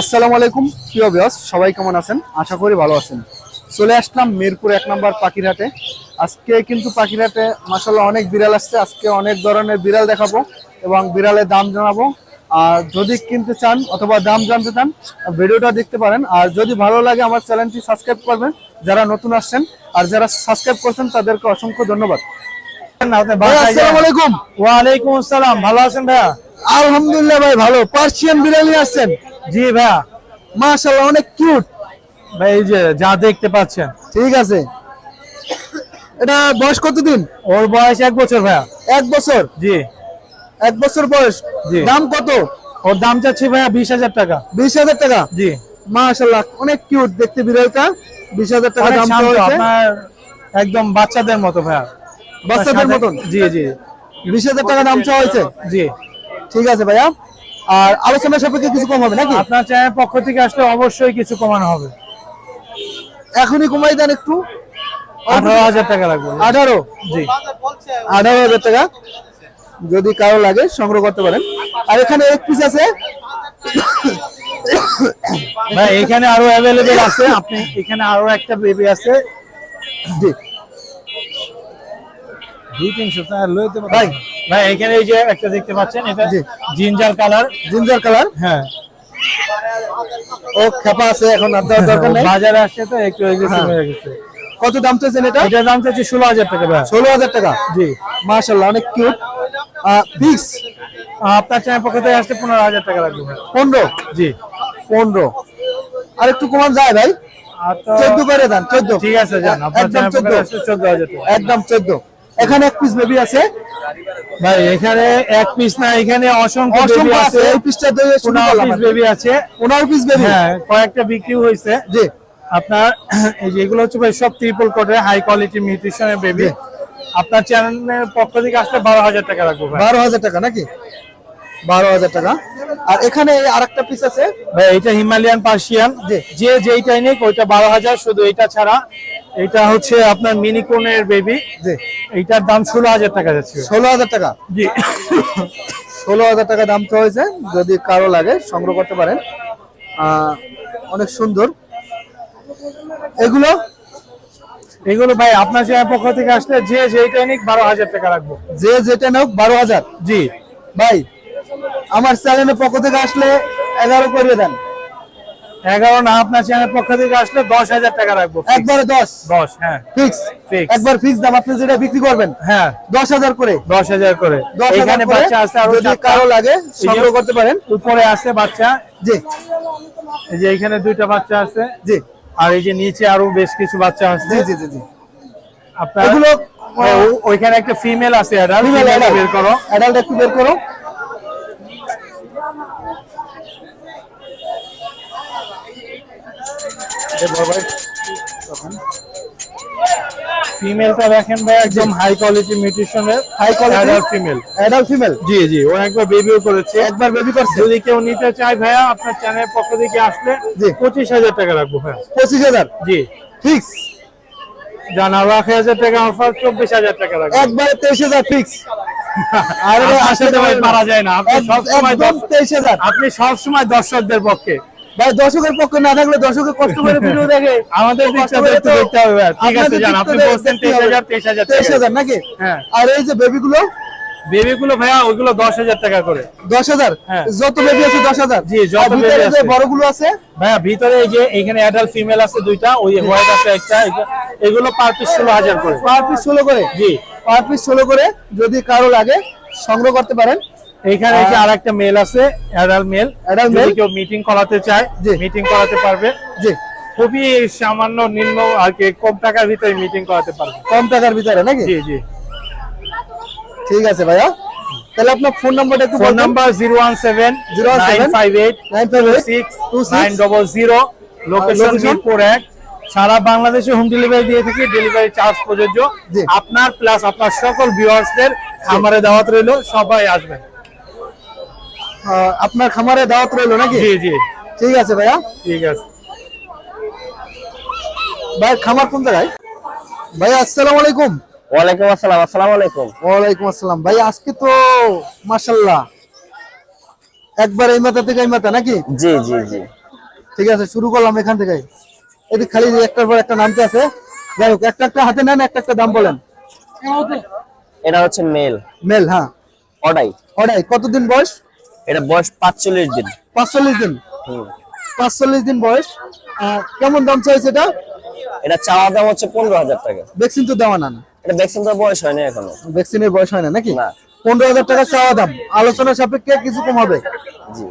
আসসালামু আলাইকুম প্রিয় বিয়স সবাই কেমন আছেন? আশা করি ভালো আছেন। চলে আসলাম মিরপুর এক নম্বর পাখিরহাটে। আজকে কিন্তু পাখিরহাটে মাসাল্লাহ অনেক বিড়াল আসছে। আজকে অনেক ধরনের বিড়াল দেখাবো এবং বিড়ালের দাম জানাব। আর যদি কিনতে চান অথবা দাম জানতে চান ভিডিওটা দেখতে পারেন। আর যদি ভালো লাগে আমার চ্যানেলটি সাবস্ক্রাইব করবেন যারা নতুন আসছেন আর যারা সাবস্ক্রাইব করছেন তাদেরকে অসংখ্য ধন্যবাদ। ওয়ালাইকুম আসসালাম। ভালো আছেন ভাইয়া? আলহামদুলিল্লাহ ভাই ভালো। পার্সিয়ান বিড়ালি আসছেন। জি ভাইয়া। মাশাল্লাহ অনেক কিউট ভাই এই যে যা দেখতে পাচ্ছেন। ঠিক আছে। এটা বয়স কতদিন? ওর বয়স এক বছর ভাইয়া। এক বছর? জি। এক বছর বয়স। জি। দাম কত? ওর দাম চাচ্ছি ভাইয়া বিশ হাজার টাকা। বিশ হাজার টাকা? জি। মাশাল্লাহ অনেক কিউট দেখতে বিড়ালটা বিশ হাজার টাকা দাম। আপনার একদম বাচ্চাদের মতো ভাইয়া। বাচ্চাদের মতন? জি জি। বিশ হাজার টাকা দাম চাওয়া হয়েছে জি। ঠিক আছে ভাইয়া। আর আলোচনা সাপেক্ষে কিছু কম হবে নাকি? আপনার চ্যানেল পক্ষ থেকে আসলে অবশ্যই কিছু কমানো হবে। এখনই কমাই দেন একটু। আঠারো হাজার টাকা লাগবে। আঠারো? জি। আঠারো হাজার টাকা। যদি কারও লাগে সংগ্রহ করতে পারেন। আর এখানে এক পিস আছে। ভাই এখানে আরও অ্যাভেলেবেল আছে। আপনি এখানে আরও একটা বেবি আছে। জি। দুই তিনশো ভাই ভাই এখানে এই যে একটা দেখতে পাচ্ছেন এটা জিঞ্জার কালার। Ginger colour? হ্যাঁ। ও খেপা আছে এখন দেওয়ার দরকার নেই? বাজারে আসছে তো একটু হ্যাঁ। হয়ে গেছে। কত দাম চাইছেন এটা? এটার দাম চাচ্ছি ষোলো হাজার টাকা ভাই। ষোলো হাজার টাকা? জি। মাশাল্লাহ অনেক কিউট ফিক্স আপনার চ্যানেল পক্ষ থেকে আসতে পনেরো হাজার টাকা লাগবে পনেরো? জি। পনেরো। আর একটু কমান যায় ভাই। চোদ্দ করে দেন চোদ্দ। ঠিক আছে একদম চোদ্দ। চোদ্দ হাজার একদম চোদ্দ। এখানে এক পিস বেবি আছে। ভাই এখানে এক পিস না এখানে অসংখ্য অসংখ্য আছে এই পিসটা পনেরো পিস বেবি আছে। পনেরো পিস বেবি হ্যাঁ কয়েকটা বিক্রি হয়েছে। জি। আপনার এই হচ্ছে ভাই সব ট্রিপল কোটের হাই কোয়ালিটি নিউট্রিশনের বেবি আপনার চ্যানেলের পক্ষ থেকে আসলে বারো হাজার টাকা রাখব ভাই। বারো হাজার টাকা নাকি? বারো হাজার টাকা। আর এখানে আর একটা পিস আছে? ভাই এটা হিমালয়ান পার্সিয়ান। যে যেইটাই নিক ওইটা বারো হাজার শুধু এটা ছাড়া। এটা হচ্ছে আপনার মিনিকোনের বেবি জি। এইটার দাম ষোলো হাজার টাকা যাচ্ছে। ষোলো হাজার টাকা? জি। ষোলো হাজার টাকা দাম তো হয়েছে যদি কারও লাগে সংগ্রহ করতে পারেন। অনেক সুন্দর। এগুলো? এগুলো ভাই আপনার চ্যানেল পক্ষ থেকে আসলে যে যেটা নিক বারো হাজার টাকা রাখব। যে যেটা হোক বারো হাজার। জি। ভাই আমার চ্যানেলের পক্ষ থেকে আসলে এগারো করে দেন। এগারো না আপনার চ্যানেল পক্ষ থেকে আসলে দশ হাজার টাকা রাখব একবারে দশ? দশ হ্যাঁ। ফিক্স। একবার ফিক্স দাম আপনি যেটা বিক্রি করবেন? হ্যাঁ। দশ হাজার করে? দশ হাজার করে। এখানে বাচ্চা আছে আরও যদি কারও লাগে সংগ্রহ করতে পারেন। উপরে আছে বাচ্চা। জি। এই যে এখানে দুইটা বাচ্চা আছে। জি। আর এই যে নিচে আরও বেশ কিছু বাচ্চা আছে। জি জি জি জি। আপনার এগুলো ও- ওইখানে একটা ফিমেল আছে ফিমেল বের করো। অ্যাডাল্ট একটু বের করো। ফিমেলটা দেখেন ভাই একদম high quality মিউটেশনের high quality female adult female জি জি ও একবার বেবিও করেছে। একবার বেবি করছে? যদি কেউ নিতে চায় ভাইয়া আপনার চ্যানেল পক্ষ থেকে আসলে পঁচিশ হাজার টাকা রাখব ভাইয়া। পঁচিশ হাজার? জি। ফিক্স জান আরও হাজার টাকা অফার চব্বিশ হাজার টাকা রাখব। একবারে তেইশ হাজার ফিক্স আর ভাই পারা যায় না। আপনি সবসময় তেইশ হাজার। আপনি সবসময় দর্শকদের পক্ষে ভাই দর্শকের পক্ষে না থাকলে দর্শকের কষ্ট করে ভিডিও দেখে আমাদের দেখতে হবে ঠিক আছে জান আপনি বলছেন নাকি? হ্যাঁ। আর এই যে বেবি গুলো বেবি গুলো ভাইয়া ওইগুলো দশ হাজার টাকা করে। দশ হাজার। যত বেবি আছে জি, যত ভিতরে যে আছে। ভাইয়া ভিতরে এই যে এখানে অ্যাডাল্ট ফিমেল আছে দুইটা ওই হোয়াইট আছে একটা এগুলো পার পিস ষোলো হাজার করে। পার পিস ষোলো করে? জি। পার পিস ষোলো করে যদি কারও লাগে সংগ্রহ করতে পারেন। এখানে যে আর একটা মেল আছে অ্যাডাল্ট মেল male? কেউ মিটিং করাতে চায় মিটিং করাতে পারবে। জি। খুবই সামান্য নিম্ন আর কি কম টাকার ভিতরে মিটিং করাতে পারবে। কম টাকার ভিতরে নাকি? জি জি। ঠিক আছে ভাইয়া। তাহলে আপনার ফোন নাম্বারটা একটু phone number zero one seven zero 017 five eight nine five eight six two nine double zero location? Mirpur এক। সারা বাংলাদেশে হোম ডেলিভারি দিয়ে থাকি ডেলিভারি চার্জ প্রযোজ্য। আপনার প্লাস আপনার সকল ভিউয়ার্সদের খামারে দাওয়াত রইল সবাই আসবেন। আপনার খামারে দাওয়াত রইল নাকি? জি জি। ঠিক আছে ভাইয়া। ঠিক আছে। ভাই খামার কোন জায়গায়? ভাই আসসালামু আলাইকুম। ওয়ালাইকুম আসসালাম আসসালামু আলাইকুম। ওয়ালাইকুম আসসালাম। ভাই আজকে তো মাশাল্লাহ একবার এই মাথা থেকে এই মাথা নাকি? জি জি জি। ঠিক আছে শুরু করলাম এখান থেকে। এদিক খালি একটার পর একটা নামতে আছে। যাই হোক একটা একটা হাতে নেন একটা একটা দাম বলেন। এটা হচ্ছে মেল। মেল হ্যাঁ। অডাই। ওটাই কতদিন বয়স? এটা বয়স পাঁচচল্লিশ দিন। পাঁচচল্লিশ দিন? হুম। পাঁচচল্লিশ দিন বয়স। কেমন দাম চাইছে এটা? এটা চাওয়া দাম হচ্ছে পনেরো হাজার টাকা। ভ্যাকসিন তো দেওয়া না এটা ভ্যাকসিন তো বয়স হয়নি এখনও। ভ্যাকসিনের বয়স হয় না নাকি। পনেরো হাজার টাকা চাওয়া দাম। আলোচনা সাপেক্ষে কিছু কম হবে জি।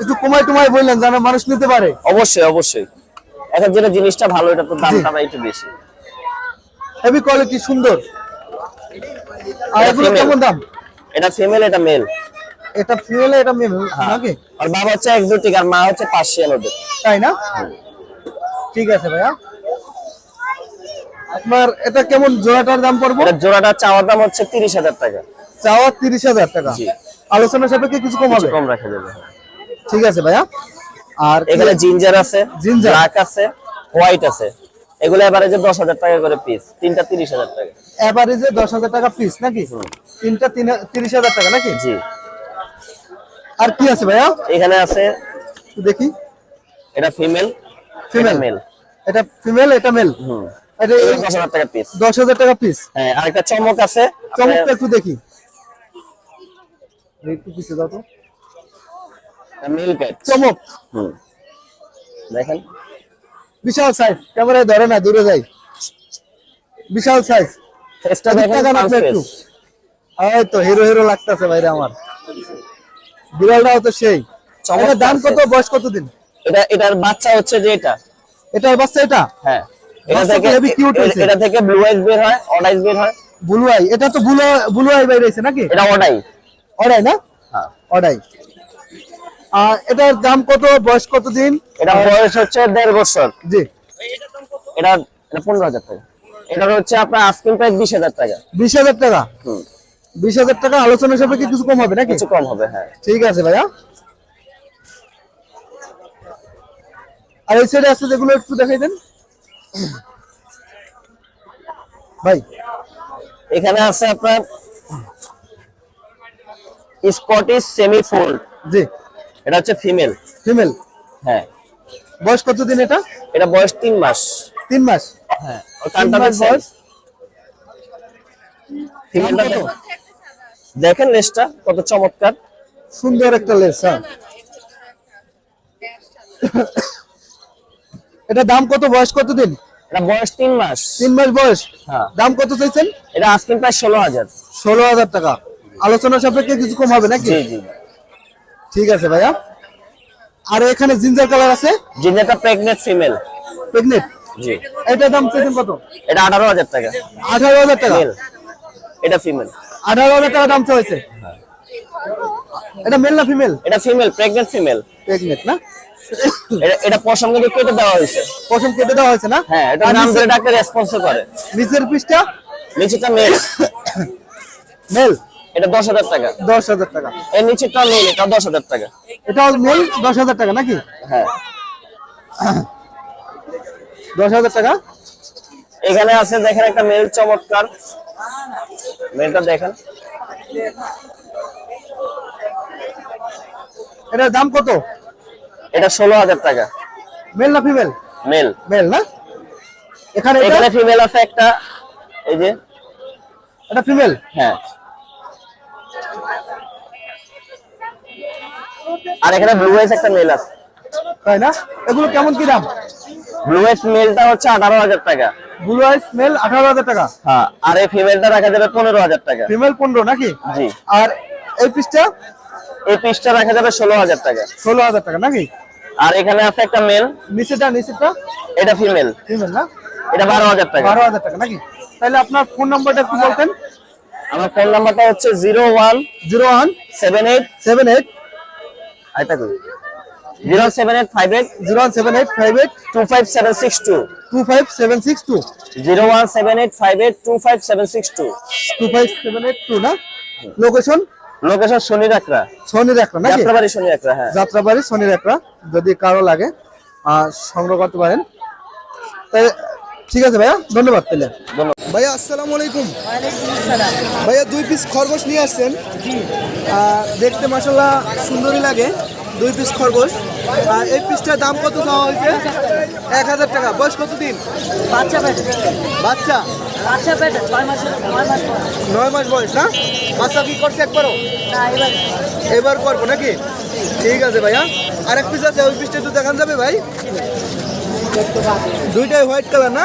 একটু কমাই টুমাই বললেন যেন মানুষ নিতে পারে। অবশ্যই অবশ্যই। এখন যেটা জিনিসটা ভালো এটা তো দামটা একটু বেশি। হেভি কোয়ালিটি সুন্দর। আর এগুলো কেমন দাম? এটা ফিমেল এটা মেল এটা ফিমেল এটা মেল নাকি? আর বাবা হচ্ছে একজোটিক আর মা হচ্ছে পার্সিয়ান ওদের তাই না? ঠিক আছে ভাইয়া। আপনার এটা কেমন জোড়াটার দাম পড়ব? এটা জোড়াটা চাওয়ার দাম হচ্ছে তিরিশ হাজার টাকা। চাওয়া তিরিশ হাজার টাকা। জি। আলোচনা সাপেক্ষে কিছু কম হবে? কম রাখা যাবে ঠিক আছে ভাইয়া। আর এখানে জিঞ্জার আছে Ginger। ব্ল্যাক আছে হোয়াইট আছে। এগুলো এবারে যে দশ হাজার টাকা করে পিস তিনটা তিরিশ হাজার টাকা। এভারেজে দশ হাজার টাকা পিস নাকি? তিনটা তিন- তিরিশ হাজার টাকা নাকি? জি। আর কি আছে ভাইয়া? এখানে আছে দেখি। এটা ফিমেল Female। মেল এটা ফিমেল এটা মেল হুম। এটা টাকা পিস টাকা পিস হ্যাঁ আর একটা চমক আছে। চমকটা একটু দেখি। একটু পিছিয়ে দাও তো। মিল প্যাট চমক। হুম। দেখেন। বিশাল সাইজ ক্যামেরায় ধরে না দূরে যাই। বিশাল সাইজ ফেসটা দেখেন একটু। face। হিরো হিরো লাগতেছে ভাইরে আমার। বিড়ালটাও তো সেই। এটার দাম কত। বয়স কতদিন? এটা এটার বাচ্চা হচ্ছে যে এটা। এটার বাচ্চা এটা? হ্যাঁ। এটা থেকে হয়েছে। এটা থেকে ব্লু আইস বের হয় অডাইস বের হয়। ব্লু আই এটা তো ব্লু ব্লু আই বাইরে আছে নাকি? এটা অডাই অড়াই না? হ্যাঁ। অড়াই আর এটার দাম কত বয়স কতদিন? এটা বয়স হচ্ছে দেড় বছর। জি। এটা এটা পনেরো হাজার টাকা। এটা হচ্ছে আপনার আস্কিং প্রাইস বিশ হাজার টাকা। বিশ হাজার টাকা? হুম। বিশ হাজার টাকা আলোচনা সাপেক্ষে কিছু কম হবে নাকি? কিছু কম হবে হ্যাঁ। ঠিক আছে ভাইয়া। আর এই সাইডে আছে যেগুলো একটু দেখাই দেন। ভাই। এখানে আছে আপনার স্কটিশ সেমি ফোল্ড জি। এটা হচ্ছে ফিমেল ফিমেল হ্যাঁ। বয়স কতদিন এটা? এটা বয়স তিন মাস। তিন মাস। হ্যাঁ। ও কানটা বয়স? ফিমেলটা? দেখেন। লেসটা কত চমৎকার। সুন্দর একটা লেস হ্যাঁ। এটা দাম কত বয়স কতদিন? এটা বয়স তিন মাস। তিন মাস বয়স? হ্যাঁ। দাম কত চাইছেন? এটা আস্কিং প্রাইস ষোলো হাজার। ষোলো হাজার টাকা। আলোচনা সাপেক্ষে কিছু কম হবে নাকি? জি জি। ঠিক আছে ভাইয়া। আর এখানে জিঞ্জার কালার আছে? জিঞ্জারটা প্রেগনেন্ট ফিমেল প্রেগনেন্ট জি। এটার দাম চাইছেন কত? এটা আঠারো হাজার টাকা। আঠারো হাজার টাকা? মেল এটা ফিমেল আঠারো হাজার টাকা দাম চাইছে এটা মেল না ফিমেল এটা ফিমেল প্রেগনেন্ট ফিমেল প্রেগনেন্ট না? এটা পশম কিন্তু কেটে দেওয়া হয়েছে। প্রথম কেটে দেওয়া হয়েছে না? হ্যাঁ এটা নাম ধরে ডাক্তার রেসপন্স করে। নিচের পিসটা নিচেটা মেল মেল এটা দশ হাজার টাকা। দশ হাজার টাকা। এর নিচেটা মেল এটা দশ হাজার টাকা। এটা মেল দশ হাজার টাকা নাকি? হ্যাঁ। দশ হাজার টাকা? এখানে আছে দেখেন একটা মেল চমৎকার। মেলটা দেখেন। এটার দাম কত? এটা ষোলো হাজার টাকা। মেল না ফিমেল? মেল। মেল না? এখানে এখানে ফিমেল আছে একটা এই যে। এটা ফিমেল? হ্যাঁ। আর এখানে ব্লু একটা মেল আছে। তাই না? এগুলো কেমন কি দাম? ব্লু মেলটা হচ্ছে আঠারো হাজার টাকা। ব্লু আইস মেল আঠারো হাজার টাকা। হ্যাঁ আর এই ফিমেলটা রাখা যাবে পনেরো হাজার টাকা। ফিমেল পনেরো নাকি? জি। আর এই পিসটা এই পিসটা রাখা যাবে ষোলো হাজার টাকা। ষোলো হাজার টাকা নাকি? আর এখানে আছে একটা মেল নিচেটা নিচেটা এটা ফিমেল ফিমেল না? এটা বারো হাজার টাকা। বারো হাজার টাকা নাকি? তাহলে আপনার ফোন নাম্বারটা একটু বলতেন। আমার ফোন নাম্বারটা হচ্ছে zero one zero one seven eight seven eight আইটা করি zero seven eight five eight zero seven eight five eight two five seven six two two five seven six two zero one seven eight five eight two five seven six two two five seven eight two না? Location location শনি রাখরা শনি রাখরা নাকি? যাত্রাবাড়ি শনি রাখরা হ্যাঁ। যাত্রাবাড়ি শনি রাখরা যদি কারও লাগে সংগ্রহ করতে পারেন। তাই ঠিক আছে ভাইয়া ধন্যবাদ তাহলে। ধন্যবাদ। ভাইয়া আসসালামু আলাইকুম। ভাইয়া দুই পিস খরগোশ নিয়ে আসছেন। আহ, দেখতে মাসাল্লাহ সুন্দরই লাগে। দুই পিস খরগোশ। আর এই পিসটার দাম কত চাওয়া হয়েছে? এক হাজার টাকা। বয়স কত দিন? বাচ্চা বাচ্চা? বাচ্চা পেটে ছয় মাস নয় মাস বয়স না? বাচ্চা কি করছে একবারও? এবার করব নাকি? ঠিক আছে ভাইয়া। আর এক পিস আছে ওই পিসটা একটু দেখান যাবে ভাই? দুইটাই হোয়াইট কালার না?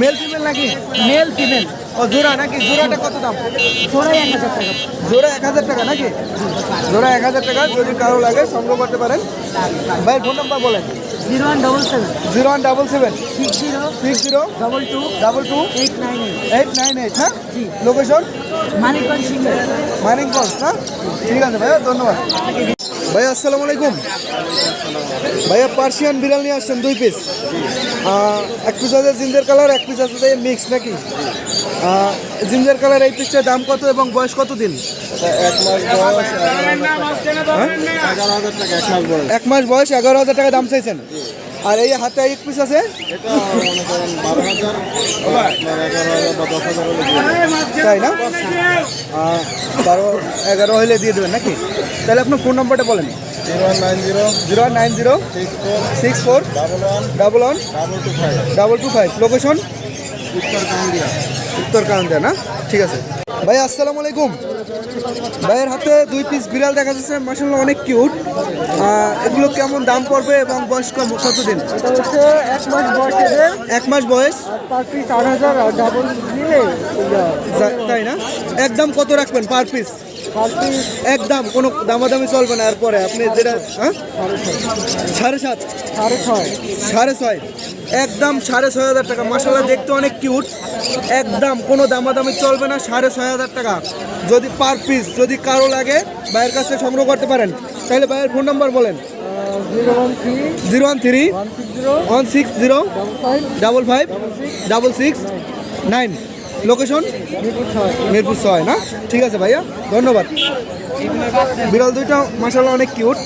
মেল ফিমেল নাকি? মেল ফিমেল ও জোড়া নাকি? জোড়াটা কত দাম? জোড়াই এক হাজার টাকা। জোড়া এক হাজার টাকা নাকি? জোড়া এক হাজার টাকা যদি কারও লাগে সংগ্রহ করতে পারেন। ভাই ফোন নাম্বার বলেন। Zero one double seven. Zero one double seven. Six zero six zero double two double two eight nine eight. Eight nine eight হ্যাঁ? লোকেশন মানিকগঞ্জ মানিকগঞ্জ না ঠিক আছে ভাইয়া ধন্যবাদ। ভাইয়া আসসালামু আলাইকুম। ভাইয়া পার্সিয়ান বিড়াল নিয়ে আসছেন দুই পিস এক পিস আছে জিঞ্জার কালার এক পিস আছে মিক্স নাকি? জিঞ্জার কালার এই পিসটার দাম কত এবং বয়স কত দিন? এক মাস বয়স, এগারো হাজার টাকা দাম চাইছেন। আর এই হাতে এক পিস আছে? তাই না? বারো, এগারো হলে দিয়ে দেবেন নাকি? তাহলে আপনার ফোন নাম্বারটা বলেন। Zero nine zero six four double one double two five location উত্তর কান্দিয়া না? ঠিক আছে। ভাই আসসালামু আলাইকুম। ভাইয়ের হাতে দুই পিস বিড়াল দেখা যাচ্ছে মাসাল্লাহ অনেক কিউট এগুলো কেমন দাম পড়বে এবং বয়স কম কতদিন? এটা হচ্ছে এক মাস বয়সের এক মাস বয়স? পার পিস আট হাজার আর ডাবল তাই না? একদম কত রাখবেন পার পিস একদম কোনো দামাদামি চলবে না এরপরে আপনি যেটা হ্যাঁ? সাড়ে সাত। সাড়ে ছয়। সাড়ে ছয়। একদম সাড়ে ছয় হাজার টাকা। মশালা দেখতে অনেক কিউট একদম কোনো দামাদামি চলবে না সাড়ে ছয় হাজার টাকা। যদি পার পিস যদি কারও লাগে ভাইয়ের কাছে সংগ্রহ করতে পারেন। তাহলে ভাইয়ের ফোন নাম্বার বলেন। Zero one three one six zero double five double six nine location Mirpur ছয়। না? ঠিক আছে ভাইয়া ধন্যবাদ। বিড়াল দুইটা মাসাল্লাহ অনেক কিউট